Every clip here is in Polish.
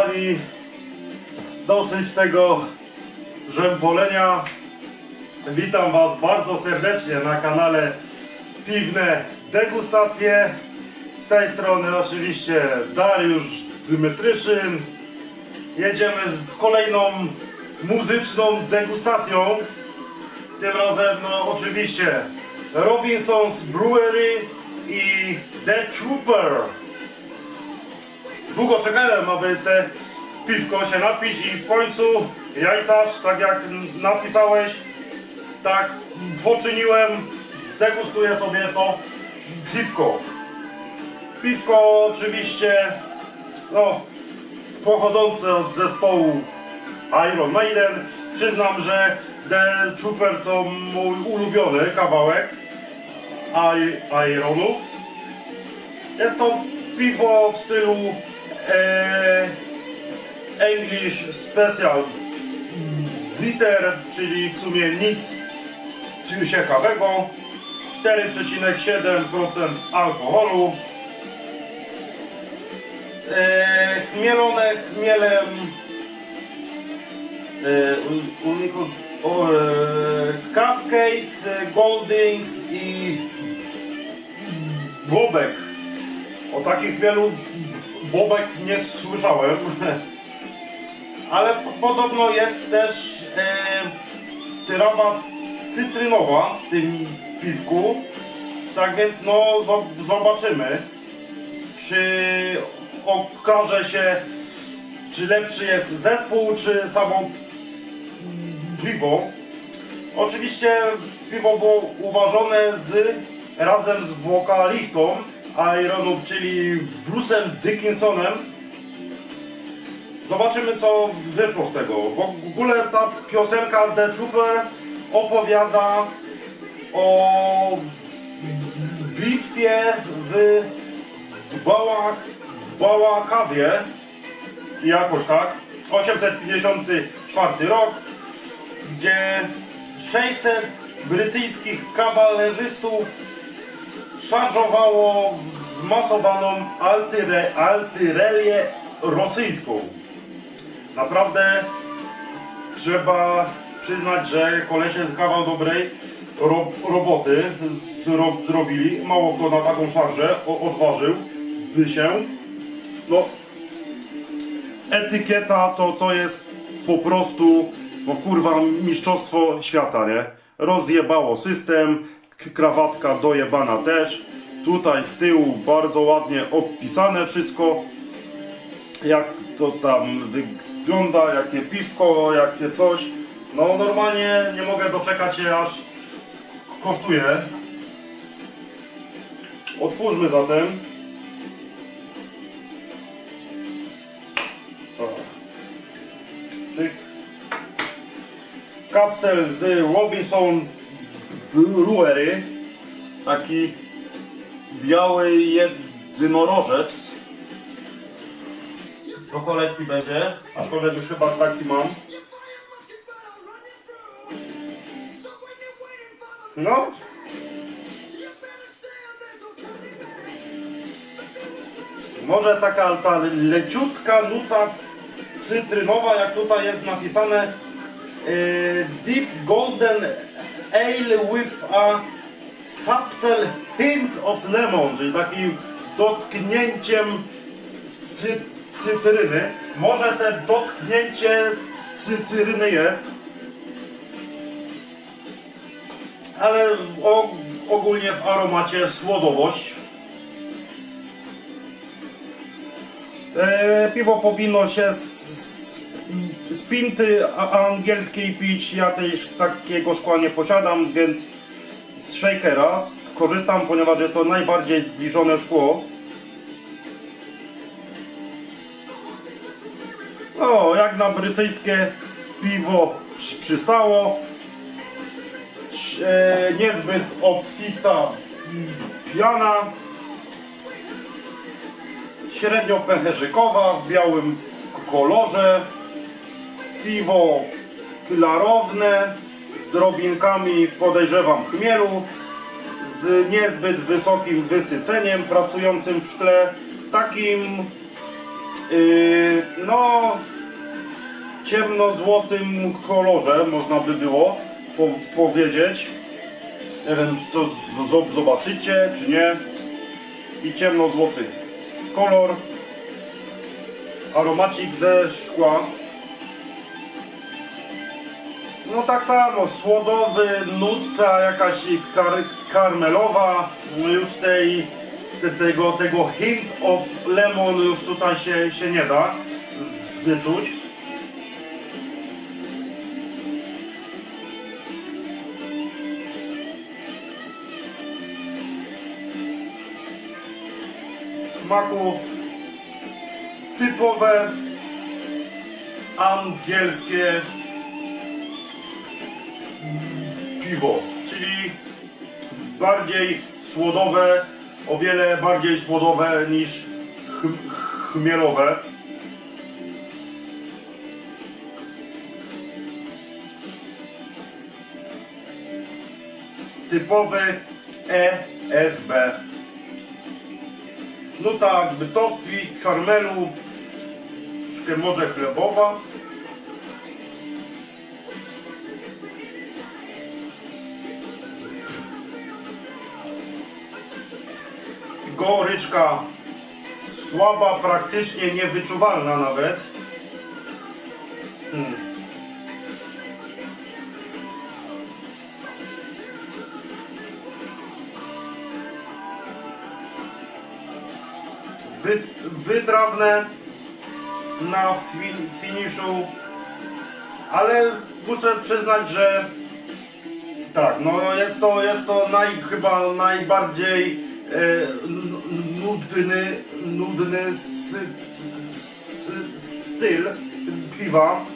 Kochani. Dosyć tego rzępolenia. Witam Was bardzo serdecznie na kanale Piwne Degustacje. Z tej strony oczywiście Dariusz Dmytryszyn. Jedziemy z kolejną muzyczną degustacją. Tym razem, no oczywiście, Robinson's Brewery i The Trooper. Długo czekałem, aby te piwko się napić i w końcu jajcarz, tak jak napisałeś, tak poczyniłem, zdegustuję sobie to piwko. Piwko oczywiście, no, pochodzące od zespołu Iron Maiden. Przyznam, że The Trooper to mój ulubiony kawałek Ironów. Jest to piwo w stylu English Special Bitter, czyli w sumie nic ciekawego. 4,7% alkoholu. E, chmielone chmielem e, uniku, o, e, Cascade, Goldings i Bobek. O takich wielu bobek nie słyszałem. Ale po- podobno jest też e, cytrynowa w tym piwku. Tak więc no zo- zobaczymy, czy okaże się, czy lepszy jest zespół, czy samo piwo. Oczywiście piwo było uważane z, razem z wokalistą Ironów, czyli Bruce'em Dickinsonem. Zobaczymy co wyszło z tego. W ogóle ta piosenka The Trooper opowiada o bitwie w Bałak, Bałakawie, jakoś tak, 854 rok, gdzie 600 brytyjskich kawalerzystów szarżowało zmasowaną altyre, altyrelię rosyjską. Naprawdę trzeba przyznać, że kolesie z kawał dobrej ro, roboty zro, zrobili. Mało kto na taką szarżę odważył by się. No, etykieta to, to jest po prostu, no kurwa, mistrzostwo świata, nie? Rozjebało system, krawatka dojebana też. Tutaj z tyłu bardzo ładnie opisane wszystko. Jak to tam wygląda, jakie piwko, jakie coś. No normalnie nie mogę doczekać się aż kosztuje. Otwórzmy zatem. Cyk. Kapsel z Robinson Brewery. Taki biały jednorożec. Do kolekcji będzie, aczkolwiek już chyba taki mam. No, Może taka ta leciutka nuta cytrynowa, jak tutaj jest napisane e, Deep Golden Ale with a subtle hint of lemon, czyli takim dotknięciem cy cytryny. Może te dotknięcie cytryny jest, ale ogólnie w aromacie słodowość. E, piwo powinno się pinty angielskiej pić. Ja też takiego szkła nie posiadam, więc z shakera korzystam, ponieważ jest to najbardziej zbliżone szkło. No, jak na brytyjskie piwo przy- przystało. E, niezbyt obfita piana średnio pęcherzykowa w białym kolorze, piwo klarowne, z drobinkami podejrzewam chmielu, z niezbyt wysokim wysyceniem pracującym w szkle, w takim yy, no ciemnozłotym kolorze można by było po, powiedzieć. Nie wiem czy to zobaczycie czy nie. I ciemnozłoty kolor, aromacik ze szkła. No tak samo, słodowy, nuta jakaś kar, karmelowa, już tej, te, tego, tego hint of lemon już tutaj się, się nie da wyczuć. w smaku typowe angielskie piwo, czyli bardziej słodowe, o wiele bardziej słodowe niż ch- chmielowe. Typowy ESB. Nuta jakby tofi, karmelu, troszkę może chlebowa. Goryczka słaba, praktycznie niewyczuwalna nawet. Hmm. Wy, wytrawne na fin, finiszu, ale muszę przyznać, że tak, no jest to, jest to naj, chyba najbardziej nudny, nudny s, styl piwa,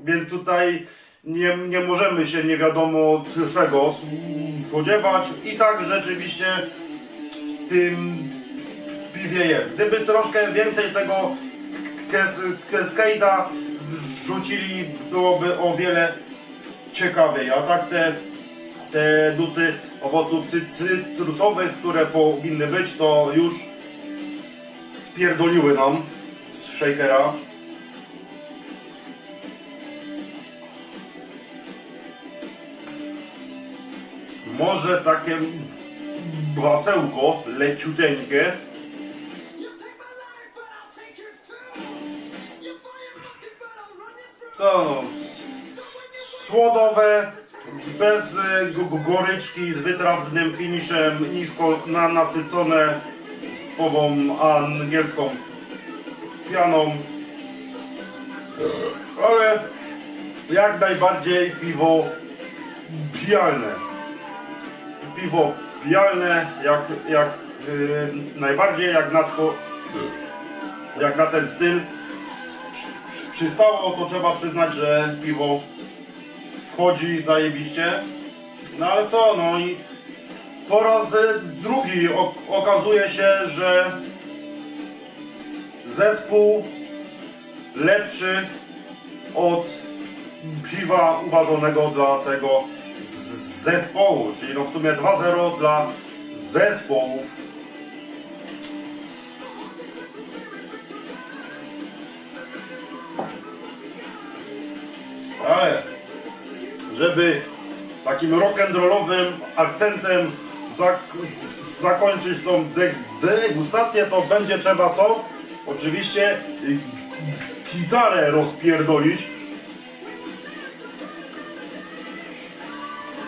więc tutaj nie, nie możemy się nie wiadomo czego spodziewać i tak rzeczywiście w tym piwie jest. Gdyby troszkę więcej tego Cascade'a wrzucili, byłoby o wiele ciekawiej. A tak te, te nuty owoców cy- cytrusowych, które powinny być, to już spierdoliły nam z shakera. Może takie basełko leciuteńkie. Co słodowe, bez e, goryczki, z wytrawnym finiszem, nisko na, nasycone z pową angielską pianą. Ale jak najbardziej piwo pijalne. Piwo pijalne, jak, jak y, najbardziej jak na to, jak na ten styl przy- przystało, to trzeba przyznać, że piwo wchodzi zajebiście. No ale co, no i po raz e, drugi ok okazuje się, że zespół lepszy od piwa uważanego dla tego zespołu, czyli no w sumie 2-0 dla zespołów. Żeby takim rock'n'rollowym akcentem zak zakończyć tą de degustację, to będzie trzeba co? Oczywiście gitarę rozpierdolić.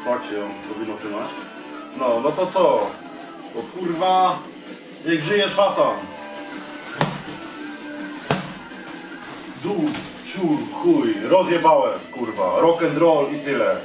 Tak się ją powinno trzymać. No, no to co? To kurwa, niech żyje szatan. Dół, ciur, chuj, rozjebałem, kurwa, rock and roll i tyle.